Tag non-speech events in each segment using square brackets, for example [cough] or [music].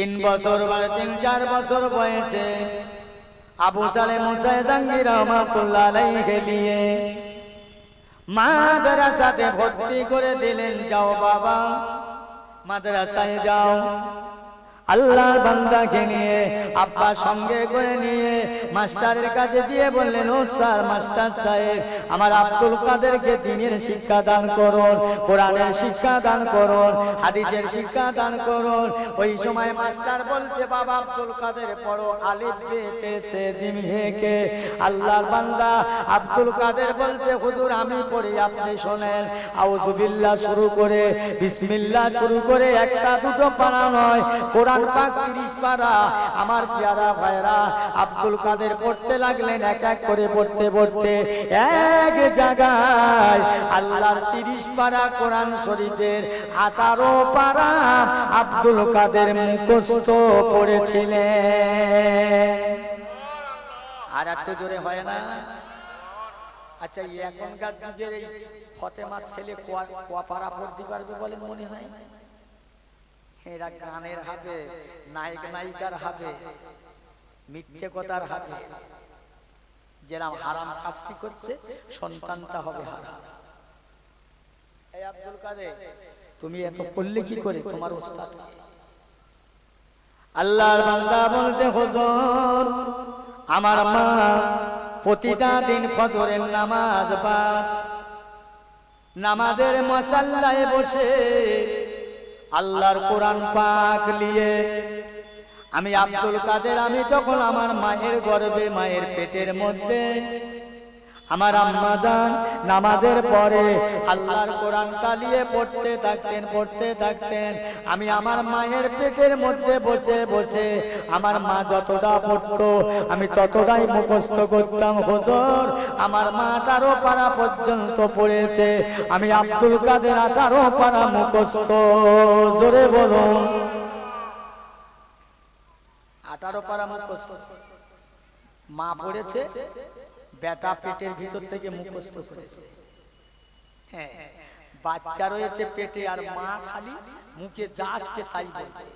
তিন বছর বলে তিন চার বছর বয়সে আবু সালে মুসাই দাঙ্গি রহমাতুল্লাহ খেলিয়ে নিয়ে মাদ্রাসাতে ভর্তি করে দিলেন, যাও বাবা, মাদ্রাসায় যাও। আল্লাহর বান্দাকে নিয়ে, আব্বা সঙ্গে করে নিয়ে মাস্টারের কাছে দিয়ে বললেন, ও স্যার, মাস্টার সাহেব, আমার আব্দুল কাদেরকে দিনের শিক্ষা দান করুন, কোরআনের শিক্ষা দান করুন, হাদিসের শিক্ষা দান করুন। ওই সময় মাস্টার বলছে, বাবা আব্দুল কাদের পড়ো আলিফ বেতে সে জিম হেকে আল্লাহর বান্দা আব্দুল কাদের বলছে, হুজুর, আমি পড়ি, আপনি শোনেন। আউযুবিল্লাহ শুরু করে, বিসমিল্লাহ শুরু করে, একটা দুটো পারা নয়, কোরআন আমার পেয়ারা ভাইরা আব্দুল কাদের পড়তে লাগলেন এক এক করে পড়তে পড়তে। এক জায়গায় আল্লাহর তিরিশ কোরআন শরীফের আঠারো আব্দুল কাদের মুখস্থ পড়েছিলেন। আর একটু জোরে হয় না? আচ্ছা এখনকার যুগের এই ফতেমার ছেলে কোয়া- পারা পড়তে পারবে বলেন মনে হয়? এরা গানের হবে নায়ক নায়িকার হবে মিথ্যে কথার হবে যেরাম হারাম কাজটি করছে, সন্তানটা হবে হারাম। এই আব্দুল কাদের, তুমি এত করলে কি করে তোমার ওস্তাদ? আল্লাহর বান্দা বলতে হুজুর, আমার মা প্রতিটা দিন ফজরের নামাজ বাদ নামাজের মশাল্লায় বসে আল্লাহর কোরআন পাক নিয়ে। আমি আব্দুল কাদের, আমি যখন আমার মায়ের গর্বে, মায়ের পেটের মধ্যে আমার আম্মা যান, নামাজের পরে আল্লাহর কোরআন তালিয়ে পড়তে থাকতেন পড়তে থাকতেন। আমি আমার মায়ের পেটের মধ্যে বসে বসে আমার মা যতটা পড়তো, আমি ততটাই মুখস্থ করতাম, হুজুর, আমার মা আঠারো পারা পর্যন্ত পড়েছে, আমি আব্দুল কাদের আঠারো পারা মুখস্থ। জোরে বলুন। আঠারো পাড়া মুখস্থ। মা পড়েছে? বেটা পেটের ভিতর থেকে মুখস্থ করেছে। হ্যাঁ বাচ্চা রয়েছে পেটে আর মা খালি মুখে যা আসছে তাই বলছে।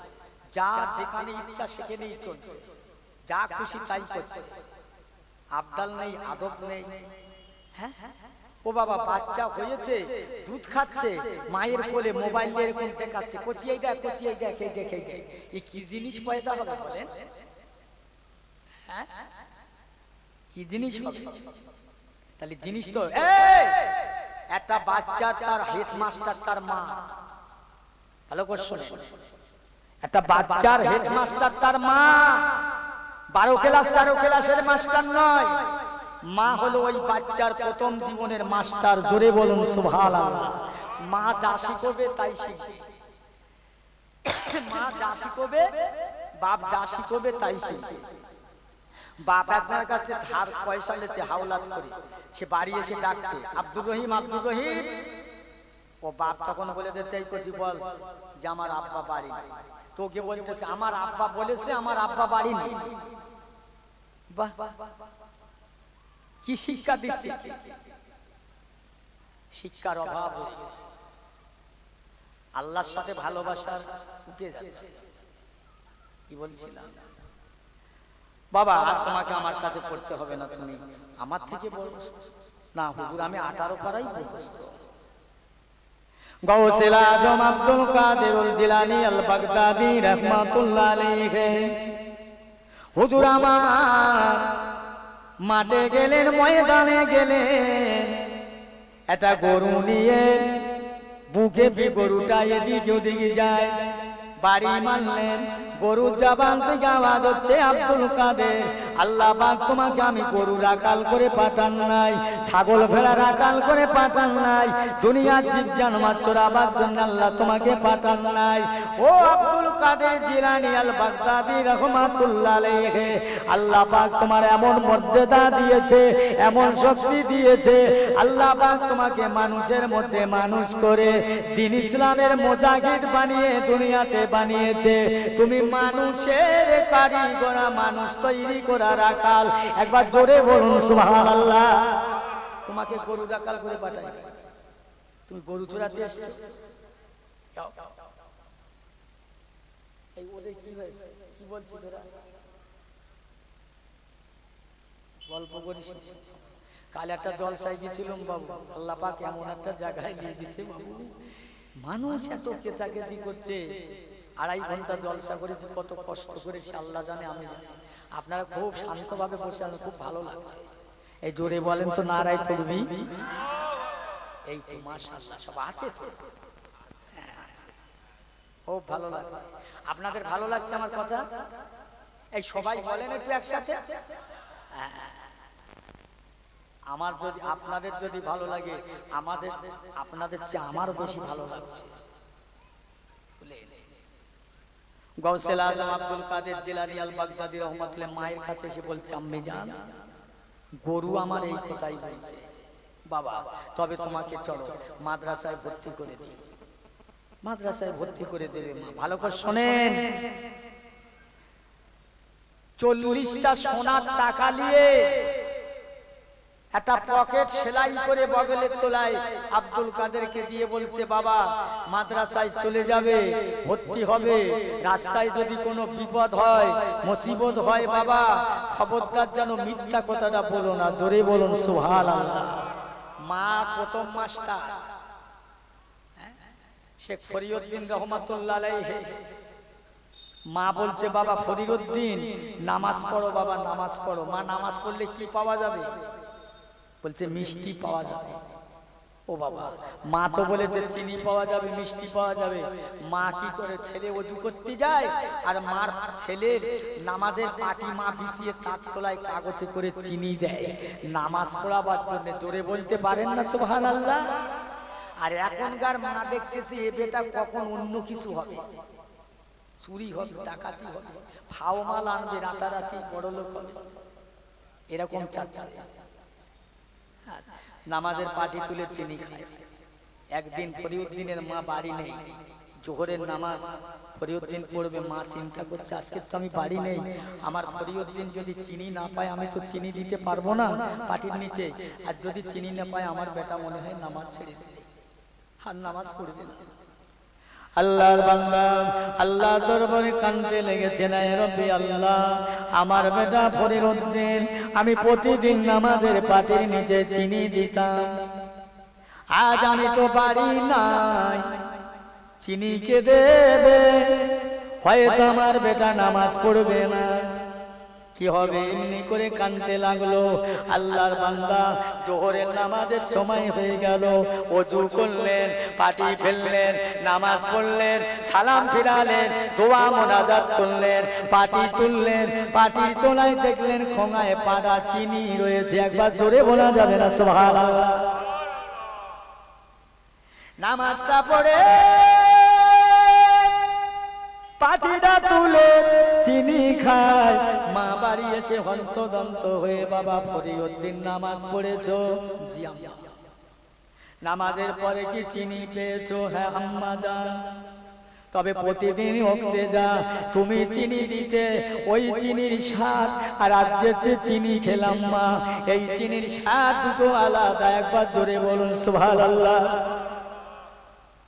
যা যেখানে ইচ্ছা সেখানেই চলছে। যা খুশি তাই করছে। আবদাল নেই, আদব নেই। হ্যাঁ ও বাবা, বাচ্চা হয়েছে, দুধ খাচ্ছে, মায়ের কোলে মোবাইল দিয়ে এরকম দেখাচ্ছে। কচি এই দেখ কচি এই দেখ এই দেখ এই দেখ। এই কি জিনিস পয়দা হবে বলেন? হ্যাঁ? কি জিনিস তাহলে জিনিস তো একটা বাচ্চা তার হেডমাস্টার তার মা। ভালো করে শোনে। একটা বাচ্চার হেডমাস্টার তার মা। বারো ক্লাস তেরো ক্লাসের মাস্টার নয়। মা হলো ওই বাচ্চার প্রথম জীবনের মাস্টার জোরে বলুন সুভাল মা যা শিখবে তাই শিখবে [coughs] মা যা শিখবে বাপ যা শিখবে তাই শিখবে বাপ আপনার কাছে ধার পয়সা লেছে, হাওলাত করে। সে বাড়ি এসে ডাকছে, আব্দুর রহিম আব্দুর রহিম। ও বাপ তখন বলে দিচ্ছে এই কচি বল, যে আমার আব্বা বাড়ি। নেই তোকে বলতেছে, আমার আব্বা বলেছে, আমার আব্বা বাড়ি নেই। বাহ কি শিক্ষা দিচ্ছে? শিক্ষার অভাব আল্লাহর সাথে ভালোবাসার উঠে যাচ্ছে। কি বলছিলাম? বাবা আর তোমাকে আমার কাছে পড়তে হবে না তুমি। আমার থেকে বড় না, হুজুর, আমি আঠারো পাড়াই মুখস্থ গৌসিল আজম আব্দুল কাদেরুল জিলানি আল বাগদাদি রহমাতুল্লাহ আলাইহি। হুজুর, আমার মাঠে গেলেন, ময়দানে গেলেন। একটা গরু নিয়ে বুকে বি গরুটা এদিকে ওদিকে যায়। বাড়ি মানলেন। গরু জাবান থেকে আওয়াজ হচ্ছে আব্দুল কাদের। আল্লাহ পাক তোমাকে আমি গরু রাখাল করে পাঠান নাই, ছাগল ভেড়া রাখাল করে পাঠান নাই, দুনিয়ার জীব জানোয়ার চোরাবার জন্য আল্লাহ তোমাকে পাঠান নাই। ও আব্দুল কাদের জিলানি আল বাগদাদি রহমাতুল্লাহ আলাইহি, আল্লাহ পাক তোমার এমন মর্যাদা দিয়েছে, এমন শক্তি দিয়েছে, আল্লাহ পাক তোমাকে মানুষের মধ্যে মানুষ করে দিন ইসলামের মুজাহিদ বানিয়ে দুনিয়াতে বানিয়েছে। তুমি মানুষের কারিগরা, মানুষ তৈরি করা রাখাল একবার জোরে বলুন, সুবহানাল্লাহ। তোমাকে গরু রাখাল করে পাঠাই। তুমি গরু চোরাতে এসছো? কাল একটা জলসায় গেছিলাম বাবু। আল্লাহ পাক এমন একটা জায়গায় নিয়ে গেছে বাবু। মানুষ এত কেচাকেচি করছে। আড়াই ঘণ্টা জলসা করেছি, কত কষ্ট করে, সে আল্লাহ জানে, আমি জানি। আপনারা খুব শান্তভাবে বসে আমি খুব ভালো লাগছে। এই জোরে বলেন তো নারাই তুলবি এই তো মাশাআল্লাহ সব আছে তো? হ্যাঁ, খুব ভালো লাগছে। আপনাদের ভালো লাগছে আমার কথা? এই সবাই বলেন একটু একসাথে। হ্যাঁ। আমার যদি আপনাদের যদি ভালো লাগে আমাদের আপনাদের চেয়ে আমারও বেশি ভালো লাগছে। গৌসেল আজম আব্দুল কাদের জিলানি আল বাগদাদি রহমতুল্লাহ মায়ের কাছে এসে বলছে, আম্মি জান, গরু আমার এই কথাই বলছে বাবা, তবে তোমাকে চলো, মাদ্রাসায় ভর্তি করে দিই। মাদ্রাসায় ভর্তি করে দেবে মা, ভালো করে শোনেন। চল্লিশটা সোনার টাকা নিয়ে একটা পকেট সেলাই করে বগলের তোলায় আব্দুল কাদেরকে দিয়ে বলছে, বাবা, মাদ্রাসায় চলে যাবে, ভর্তি হবে। রাস্তায় যদি কোনো বিপদ হয়, মুসিবত হয়, বাবা, খবরদার যেন মিথ্যা কথাটা বলো না, জোরে বলুন সুহাল মা প্রথম মাস্টার হ্যাঁ? শেখ ফরিউদ্দিন রহমাতুল্লাহ মা বলছে, বাবা, ফরিউদ্দিন, নামাজ পড়ো, বাবা, নামাজ পড়ো। মা নামাজ পড়লে কি পাওয়া যাবে? বলছে মিষ্টি পাওয়া যাবে। ও বাবা মা তো বলেছে চিনি পাওয়া যাবে মিষ্টি পাওয়া যাবে। মা কি করে ছেলে অজু করতে যায়? আর মার ছেলের নামাজের পাটি মা বিছিয়ে তার তলায় কাগজে করে চিনি দেয়। নামাজ পড়াবার জন্য জোরে বলতে পারেন না সোহান আল্লাহ আর এখনকার মা দেখতেছে এ বেটা কখন অন্য কিছু হবে? চুরি হবে ডাকাতি হবে ফাও মাল আনবে রাতারাতি বড় লোক হবে। এরকম চাচ্ছে। নামাজের পাটি তুলে চিনি খায় একদিন ফরিউদ্দিনের মা বাড়ি নেই। জোহরের নামাজ ফরিউদ্দিন পড়বে মা চিন্তা করছে আজকে তো আমি বাড়ি নেই। আমার ফরিউদ্দিন যদি চিনি না পায় আমি তো চিনি দিতে পারব না। পাটির নিচে। আর যদি চিনি না পায় আমার বেটা মনে হয় নামাজ ছেড়ে দেবে। আর নামাজ পড়বে না। আল্লাহর বান্দা আল্লাহ দরবারে কানতে লেগেছে না রব্বি আল্লাহ। আমার বেটা ফরির উদ্দিন আমি প্রতিদিন নামাজের পাতির নিচে চিনি দিতাম। আজ আমি তো পারি নাই। চিনি কে দেবে? হয়তো আমার বেটা নামাজ পড়বে না। কি হবে? এমনি করে কানতে লাগল। আল্লাহর বান্দা জোহরের নামাজের সময় হয়ে গেল। অজু করলেন, পাটি ফেললেন, নামাজ পড়লেন, সালাম ফিরালেন, দোয়া মোনাজাত করলেন, পাটি তুললেন, পাটির তোলায় দেখলেন খোঙায় পাড়া চিনি রয়েছে। একবার জোরে বলা যাবে না নামাজটা পড়ে পাটিটা তুলে চিনি খায়। মা বাড়ি এসে হন্তদন্ত হয়ে বাবা ফরিউদ্দিন নামাজ পড়েছ? নামাজের পরে কি চিনি পেয়েছ? হ্যাঁ আম্মা জান। তবে প্রতিদিন ওখতে যা, তুমি চিনি দিতে। ওই চিনির স্বাদ, আর আজকের যে চিনি খেলাম মা। এই চিনির স্বাদ দুটো আলাদা। একবার জোরে বলুন সুভাল আল্লাহ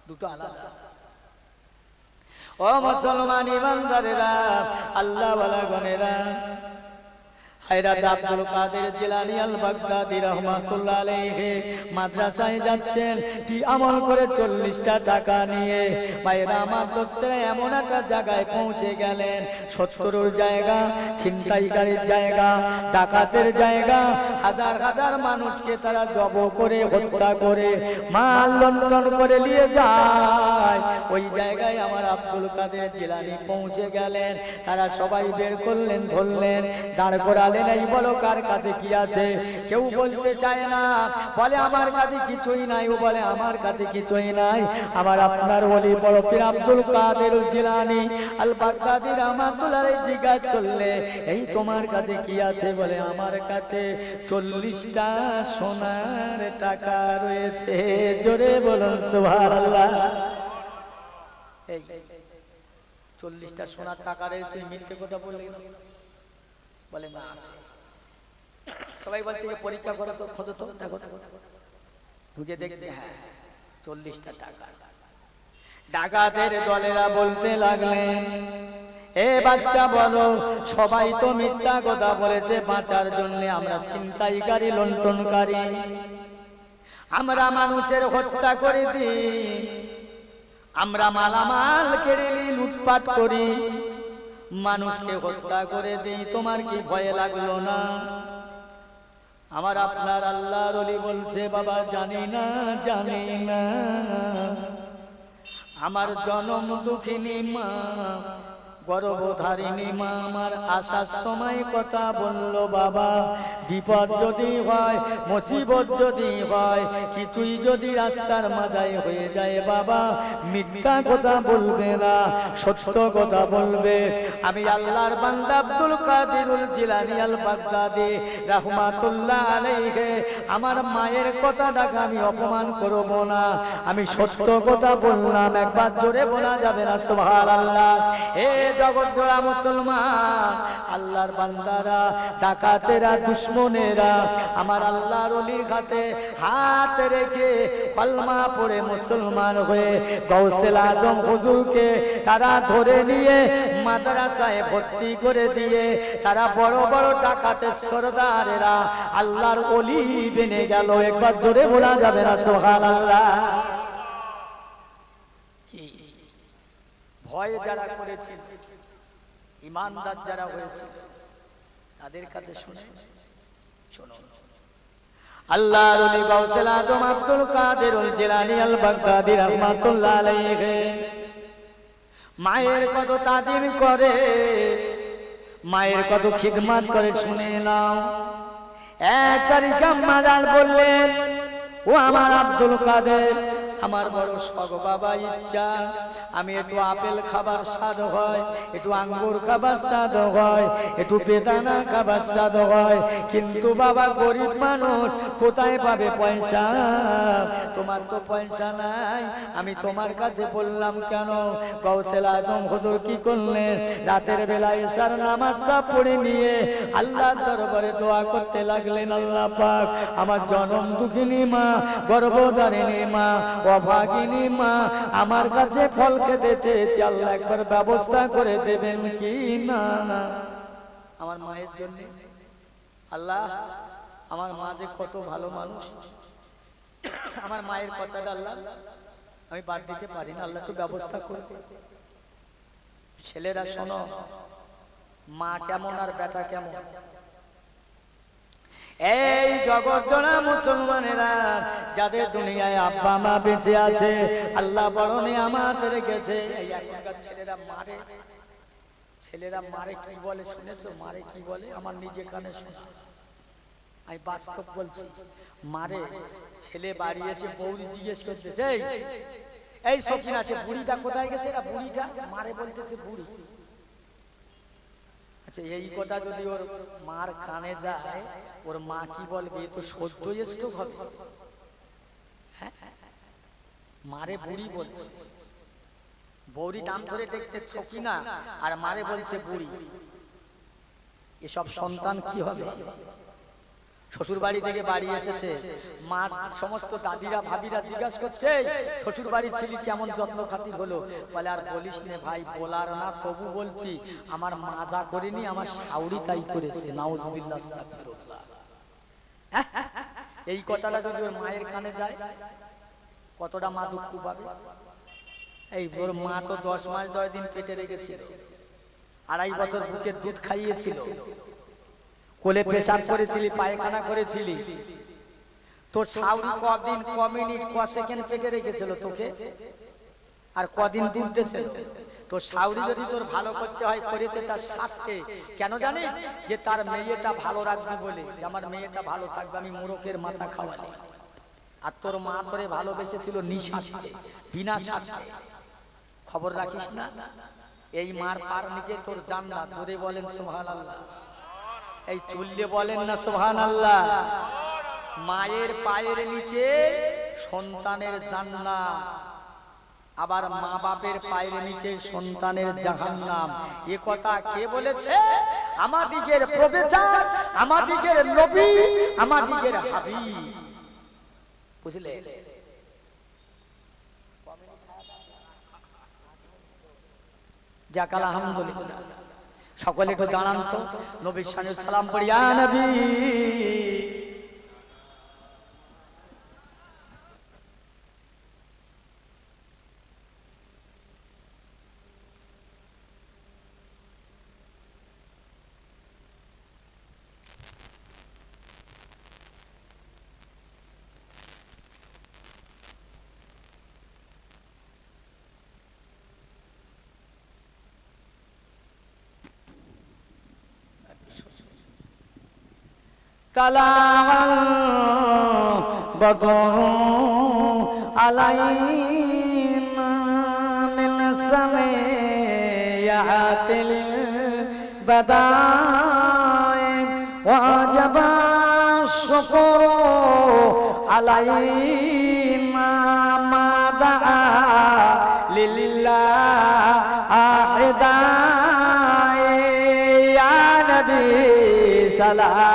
দুটো আলাদা। ও মুসলমান ইমানদারেরা আল্লাহ বালা গনেরা কাদের আল বাগদাদি মাদ্রাসায় যাচ্ছেন। কি করে চল্লিশটা টাকা নিয়ে? ভাইরা এমন একটা জায়গায় পৌঁছে গেলেন। জায়গা, ছিনতাইকারীর জায়গা, ডাকাতের জায়গা, হাজার হাজার মানুষকে তারা জব করে, হত্যা করে, মাল লন্ডন করে নিয়ে যায়। ওই জায়গায় আমার আব্দুল কাদের জিলানি পৌঁছে গেলেন। তারা সবাই বের করলেন, ধরলেন, দাঁড় করালেন। এই বলো কার কাছে কি আছে কেউ বলতে চায় না বলে আমার কাছে কিছুই নাই ও বলে আমার কাছে কিছুই নাই আমার আপনার বলি বড় পীর আব্দুল কাদের জিলানি আল বাগদাদি রহমাতুল্লাহ জিজ্ঞাসা করলে এই তোমার কাছে কি আছে বলে আমার কাছে চল্লিশটা সোনার টাকা রয়েছে জোরে বলুন সুবহানাল্লাহ এই চল্লিশটা সোনার টাকা রয়েছে মিথ্যে কথা বললে না বলে না আছে। সবাই বলছে যে পরীক্ষা করো তো, খোঁজো তো, দেখো খুঁজে দেখছে হ্যাঁ চল্লিশটা টাকা। ডাকাতের দলেরা বলতে লাগলেন, এ বাচ্চা বলো, সবাই তো মিথ্যা কথা বলেছে, বাঁচার জন্য আমরা ছিনতাইকারী লন্টনকারী আমরা মানুষের হত্যা করে দিই, আমরা মালামাল কেড়ে নিই লুটপাট করি। মানুষকে হত্যা করে দিই, তোমার কি ভয় লাগল না? আমার আপনার আল্লাহ রলি বলছে, বাবা, জানি না জানি না। আমার জনম দুঃখিনী মা গর্ভধারিণী মা আমার আসার সময় কথা বলল, বাবা, বিপদ যদি হয়, মুসিবত যদি হয়, কিছুই যদি রাস্তার মাথায় হয়ে যায়, বাবা, মিথ্যা কথা বলবে না, সত্য কথা বলবে। আমি আল্লাহর বান্দা আব্দুল কাদিরুল জিলানি আল বাগদাদি রাহমাতুল্লাহ আলাইহি। আমার মায়ের কথাটাকে আমি অপমান করব না। আমি সত্য কথা বললাম, একবার জোরে বলা যাবে না, সুবহানাল্লাহ। এ জগৎ মুসলমান, আল্লাহর বান্দারা, ডাকাতেরা, দুশ্মনেরা, আমার আল্লাহর অলির হাতে হাত রেখে কলমা পড়ে মুসলমান হয়ে গৌসেল আজম হুজুরকে তারা ধরে নিয়ে মাদ্রাসায় ভর্তি করে দিয়ে তারা বড় বড় ডাকাতের সরদারেরা আল্লাহর অলি বেনে গেল। একবার জোরে বলা যাবে না সোহান আল্লাহ ভয় যারা করেছে ইমানদার যারা হয়েছে তাদের কাছে শুনে, শোনো। আল্লাহর ওলি Ghausul Azam Abdul Qadir Jilani al Baghdadi রাহমাতুল্লাহ আলাইহি। মায়ের কত তাজিম করে, মায়ের কত খিদমত করে শুনে নাও। এক তারিখ মাজাল বললেন, ও আমার আব্দুল কাদের আমার বড় শখ বাবা ইচ্ছা। আমি একটু আপেল খাবার স্বাদ হয়, একটু আঙ্গুর খাবার স্বাদ হয়, একটু বেদানা খাবার স্বাদ হয়। কিন্তু বাবা গরিব মানুষ, কোথায় পাবে পয়সা? তোমার তো পয়সা নাই, আমি তোমার কাছে বললাম কেন? কৌশল আজম হুজুর কি করলেন? রাতের বেলায় এসার নামাজটা পড়ে নিয়ে আল্লাহ দরবারে দোয়া করতে লাগলেন আল্লাহ পাক। আমার জনম দুঃখিনী মা, গর্ভধারিণী মা অভাগিনী মা, আমার কাছে ফল খেতে চেয়েছে, আল্লাহ একবার ব্যবস্থা করে দেবেন কি না? আমার মায়ের জন্য, আল্লাহ, আমার মা যে কত ভালো মানুষ। আমার মায়ের কথাটা আল্লাহ, আমি বাদ দিতে পারি না, আল্লাহ একটু ব্যবস্থা করবে। ছেলেরা শোনো, মা কেমন আর বেটা কেমন? এই জগৎ জনা মুসলমানেরা যাদের দুনিয়ায় আব্বা মা বেঁচে আছে আল্লাহ বরণে আমাদের রেখেছে। এখনকার ছেলেরা মারে। ছেলেরা মারে কি বলে শুনেছো? মারে কি বলে? আমার নিজে কানে শোনা। আমি বাস্তব বলছি মারে। ছেলে বাড়ি এসে বৌরি জিজ্ঞেস করতেছে "এই, সকিন আছে বুড়িটা কোথায় গেছে এরা বুড়িটা? মারে বলতেছে বুড়ি। আচ্ছা এই কথা যদি ওর মার কানে যায় ওর মা কি বলবে তো সদ্য হবে হ্যাঁ? মারে বুড়ি বলছে। বৌরি নাম ধরে দেখতে ছকি না, আর মারে বলছে বুড়ি। এসব সন্তান কি হবে? শ্বশুর বাড়ি থেকে বাড়ি এসেছে। মা সমস্ত দাদিরা, ভাবিরা জিজ্ঞাসা করছে শ্বশুর বাড়ির ছিলি কেমন যত্ন খাতি হলো? বলে, আর বলিস নে ভাই, বলার না, তবু বলছি, আমার মা যা করেনি, আমার শাউরি তাই করেছে, নাউজুবিল্লাহ? এই কথাটা যদি ওর মায়ের কানে যায়, কতটা মা দুঃখ পাবে? এই ওর মা তো দশ মাস দশ দিন পেটে রেখেছিল, আড়াই বছর বুকের দুধ খাইয়েছিল, কোলে পেশাব করেছিলি, পায়খানা করেছিলি। তোর সাউরি কদিন, ক মিনিট, ক সেকেন্ড পেটে রেখেছিল তোকে, আর কদিন দুধ দিয়েছে তোর সাউরি যদি তোর ভালো করতে হয়, করেছে তার স্বার্থে। কেন জানিস? যে তার মেয়েটা ভালো রাখবে বলে। যে আমার মেয়েটা ভালো থাকবে, আমি মোরকের মাথা খাওয়ালি আর তোর মা তোরে ভালোবেসেছিল নিঃস্বার্থে, বিনা খবর রাখিস না? এই মার পার নিচে তোর জান্নাত জোরে বলেন সোহান আল্লাহ এই চললে বলেন না সোহান আল্লাহ মায়ের পায়ের নিচে সন্তানের জান্নাত আবার মা বাপের পায়ের নিচে সন্তানের জাহান্নাম। এ কথা কে বলেছে? আমাদিগের প্রবেচার আমাদিগের নবী আমাদিগের হাবিব। বুঝলে? যাক, আলহামদুলিল্লাহ। সকলে একটু দাঁড়ান তো। নবীর সালাম পড়ি, ইয়া নবী। طلع البدر علينا من سميعة البدائع وجب الشكر علينا ما دعا لله أحداي يا نبي سلام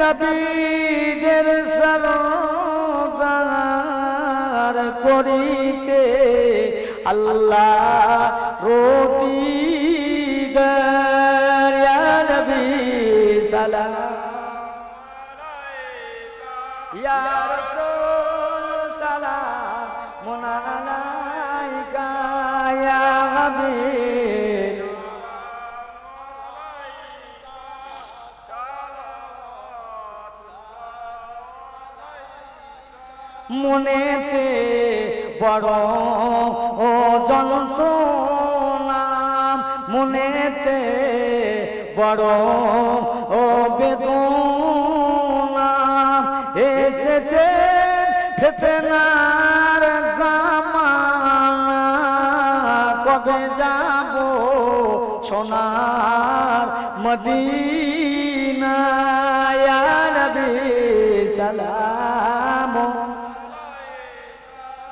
নবীদের সরদার করিতে আল্লাহ রতি দয়া। নবী সালাম। মনেতে বড় ও যন্ত্রণা, মনেতে বড় ও বেদনা। এসেছে ফেতনার জামানা, কবে যাব সোনার মদিনা ইয়া নবী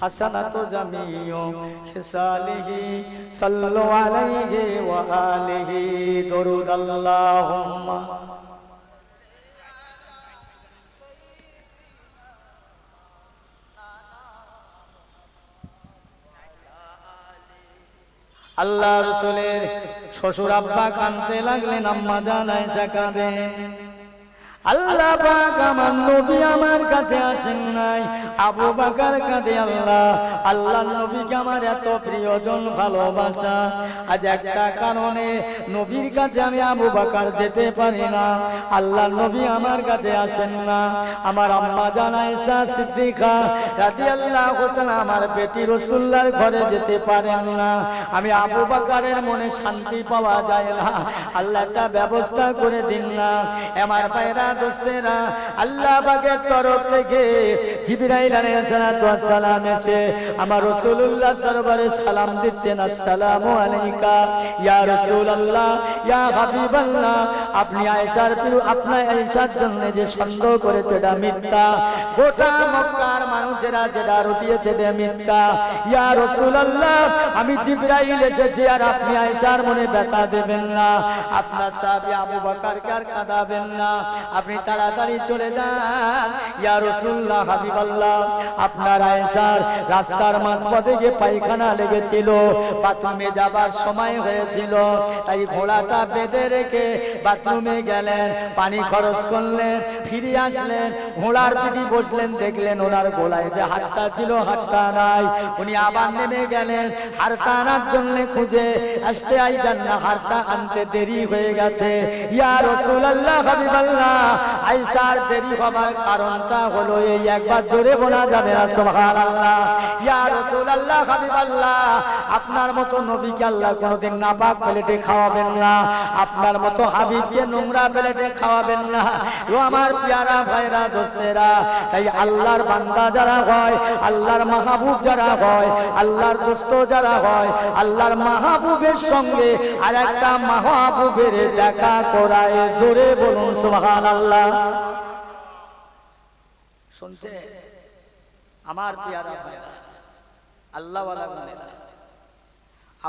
হাসানাত জামিউ খিসালিহি সাল্লু আলাইহি ওয়া আলিহি, দরুদ আল্লাহুম্মা। আল্লাহ রসুলের শ্বশুর আব্বা কানতে লাগলেন, আম্মা জানায় কাঁদেন আল্লাহ পাক আমার নবী আমার কাছে আসেন নাই। আবু বাকার কাঁদে, আল্লাহ আল্লাহ নবীকে আমার এত প্রিয়জন ভালোবাসা। আজ একটা কারণে নবীর কাছে আমি আবু বাকার যেতে পারি না। আল্লাহ নবী আমার কাছে আসেন না। আমার আম্মা জানাইসা সিদ্দিকা রাতি আল্লাহ আমার বেটি রসুল্লার ঘরে যেতে পারেন না। আমি আবু বাকারের মনে শান্তি পাওয়া যায় না। আল্লাহ একটা ব্যবস্থা করে দিন না। আমার পায়রা দোস্তেরা, আল্লাহ বাগের তরফ থেকে জিবিরাইল আলাইহিসসালাম এসে আমার রাসূলুল্লাহর দরবারে সালাম দিচ্ছেন, আসসালামু আলাইকা, ইয়া রাসূলুল্লাহ, ইয়া হাবিবাল্লাহ আপনি আয়েশার প্রিয় আপনার আয়েশার জন্য যে সন্দেহ করেছে, এটা মিথ্যা। গোটা মক্কার মানুষেরা যেটা রটিয়েছে, এটা মিথ্যা। ইয়া রাসূলুল্লাহ, আমি জিবরাইল এসেছি আর আপনি আয়েশার মনে ব্যথা দেবেন না। আপনার সাহাবী আবু বকরকে আর কাঁদাবেন না। আপনি তাড়াতাড়ি চলে যান। ইয়া রাসূলুল্লাহ, হাবিবাল্লাহ, আপনার আয়েশার রাস্তার মাঝপথে গিয়ে পায়খানা লেগেছিল। বাথরুমে যাবার সময় হয়েছিল। তাই ঘোড়াটা বেঁধে রেখে বাথরুমে গেলেন, পানি খরচ করলেন, ফিরে আসলেন, ঘোড়ার পিঠি বসলেন, দেখলেন ওনার গোলায় যে হাতটা ছিল, হাতটা নাই। উনি আবার নেমে গেলেন হারটা আনার জন্য খুঁজে, আসতে আই যান না হারটা আনতে দেরি হয়ে গেছে। ইয়া রাসূলুল্লাহ, হাবিবাল্লাহ, আয়েশার দেরি হবার কারণটা হলো এই, একবার জোরে বলা যাবে না, সুবহানাল্লাহ। ইয়া রাসূলুল্লাহ, হাবিবাল্লাহ, আপনার মতো নবীকে আল্লাহ কোনোদিন নাপাক প্লেটে খাওয়াবেন না। আপনার মতো হাবিবকে নোংরা প্লেটে খাওয়াবেন না। ও আমার পেয়ারা ভাইরা, দোস্তেরা, তাই আল্লাহর বান্দা যারা হয়, আল্লাহর মাহবুব যারা হয়, আল্লাহর দোস্ত যারা হয়, আল্লাহর মাহবুবের সঙ্গে আর একটা মাহবুবের দেখা করায়। জোরে বলুন, সুবহানাল্লাহ। শুনছে? আমার পেয়ারা ভাইরা আল্লাহ ওয়ালা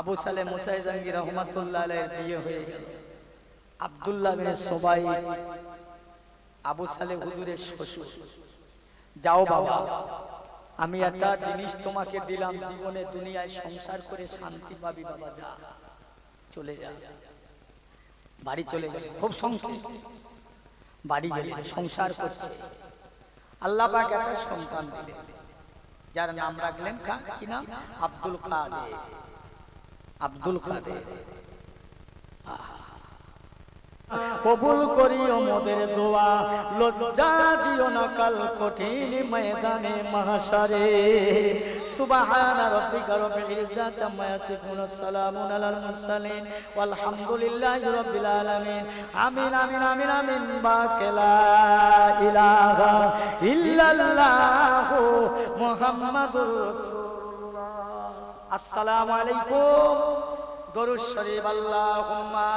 আবু সালে মুসাই জাঙ্গি রহমাতুল্লাহ বিয়ে হয়ে গেল। আব্দুল্লাহ সোবাই, আবু সালে হুজুরের শ্বশুর। যাও বাবা, আমি একটা জিনিস তোমাকে দিলাম, জীবনে, দুনিয়ায় সংসার করে শান্তি পাবি বাবা, যা। চলে যা। বাড়ি চলে গেলে, খুব সংক্ষেপ বাড়ি গেলে, সংসার করছে। আল্লাহ পাক একটা সন্তান দিলেন, যার নাম রাখলেন কা কি নাম? আব্দুল কাদের। আব্দুল কাদের। কবুল করিও মোদের দোয়া। লজ্জা দিও না কাল কঠিন ময়দানে মাহশারে সুবহান রাব্বিকা রব্বিল ইজ্জাতি আম্মা ইয়াসিফুন সালামুন আলাল মুরসালিন, ওয়ালহামদুলিল্লাহি রাব্বিল আলামিন। আমিন আমিন আমিন আমিন। বাকেলা ইলাহা ইল্লাল্লাহ মুহাম্মাদুর রাসূলুল্লাহ। আসসালামু আলাইকুম। দরুদ শরীফ, আল্লাহুম্মা।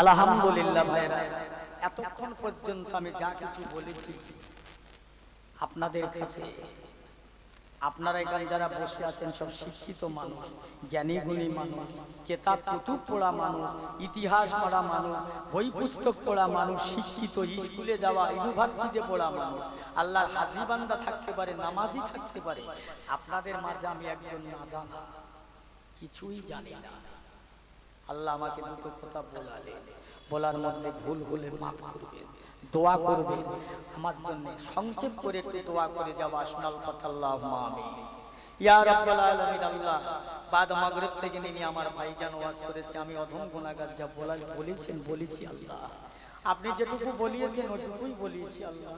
আলহামদুলিল্লাহ ভাইরা এতক্ষণ পর্যন্ত আমি যা কিছু বলেছি আপনাদের কাছে, আপনারা এখানে যারা বসে আছেন সব শিক্ষিত মানুষ জ্ঞানী গুণী মানুষ, কেতাব কুতুব পড়া মানুষ, ইতিহাস পড়া মানুষ, বই পুস্তক পড়া মানুষ, শিক্ষিত, স্কুলে যাওয়া, ইউনিভার্সিটিতে পড়া মানুষ, আল্লাহর হাজিবান্দা থাকতে পারে, নামাজি থাকতে পারে, আপনাদের মাঝে আমি একজন না জানা, কিছুই জানি না। আল্লাহ আমাকে দুটো কথা বলালে। বলার মধ্যে ভুল হলে মাফ করবেন, দোয়া করবেন। আমার জন্য সংক্ষেপ করে একটু দোয়া করে যাওয়া আসনাল কথা আল্লাহ আমি ইয়া রাব্বাল আলামিন, আল্লাহ বাদ মাগরিব থেকে নিয়ে আমার ভাই ভাইজান ওয়াজ করেছে, আমি অধম গুনাহগার, যা বলা বলেছেন, বলেছি আল্লাহ। আপনি যেটুকু বলিয়েছেন, ওটুকুই বলিয়েছি আল্লাহ।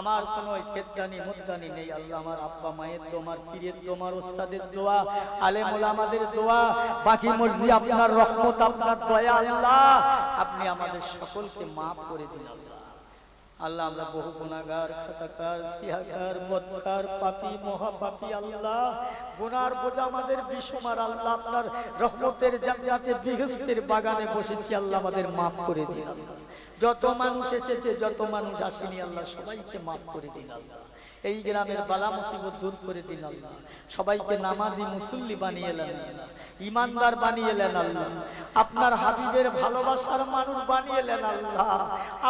আমার কোনো কেদানি মুদ্দানি নেই। আল্লাহ আমার আব্বা মায়ের তোমার পীরের আমার ওস্তাদের দোয়া, আলেম আমাদের দোয়া, বাকি মর্জি আপনার রহমত, আপনার দয়া, আল্লাহ। আপনি আমাদের সকলকে মাফ করে দিন, আল্লাহ। আল্লাহ, আমরা বহু গুণাগার খাতাকার সিহাগার বদকার পাপি, মহাপাপি, আল্লাহ। গুনার বোঝা আমাদের বিষমার, আল্লাহ, আপনার রহমতের জান্নাতে বিহস্তের বাগানে বসেছি, আল্লাহ আমাদের মাফ করে দিন, আল্লাহ। যত মানুষ এসেছে, যত মানুষ আসেনি আল্লাহ, সবাইকে মাফ করে দিন এই গ্রামের বালা মুসিবত দূর করে দিন আল্লাহ। সবাইকে নামাজি মুসল্লি বানিয়ে এলেন ইমানদার বানিয়ে এলেন আল্লাহ। আপনার হাবিবের ভালোবাসার মানুষ বানিয়ে এলেন আল্লাহ।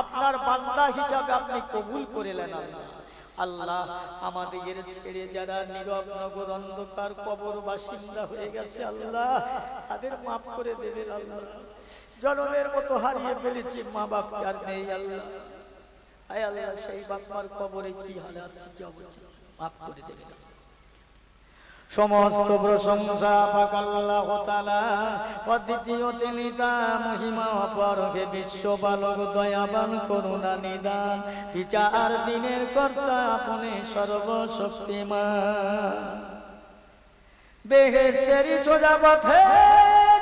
আপনার বান্দা হিসাবে আপনি কবুল করে এলেন আল্লাহ। আল্লাহ আমাদের ছেড়ে যারা নীরব নগর অন্ধকার কবর বাসিন্দা হয়ে গেছে আল্লাহ। তাদের মাফ করে দেবেন আল্লাহ। জনমের মতো হারিয়ে ফেলেছি, মা বাপ আর নেই আল্লাহ? আয় আল্লাহ, সেই বাপমার কবরে কি হালে আছে, কি অবস্থা? মাফ করে দেবেন। সমস্ত প্রশংসা পাক আল্লাহ তাআলা। অদ্বিতীয় তিনি তার মহিমা অপরকে বিশ্ব বালক দয়াবান করুণা নিদান। বিচার দিনের কর্তা আপনি সর্বশক্তিমান। বেহেস্তেরি সোজা পথে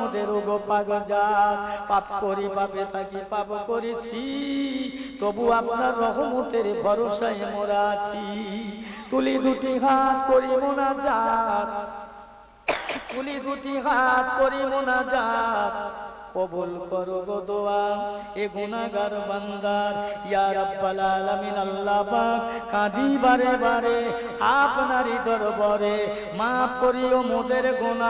মোদের গো পাগজাত পাপ করি, পাপে থাকি, পাপ করেছি। তবু আপনার রহমতের ভরসায় মোরা আছি। তুলি দুটি হাত করি মোনা যাত তুলি দুটি হাত করি মোনা যাত কবুল করো গো দোয়া, এ গুনাহগার বান্দার ইয়া রাব্বাল আলামিন, আল্লাহ পাক কাঁদি বারে বারে, আপনারই দরবারে মাফ করিও মোদের গুনাহ।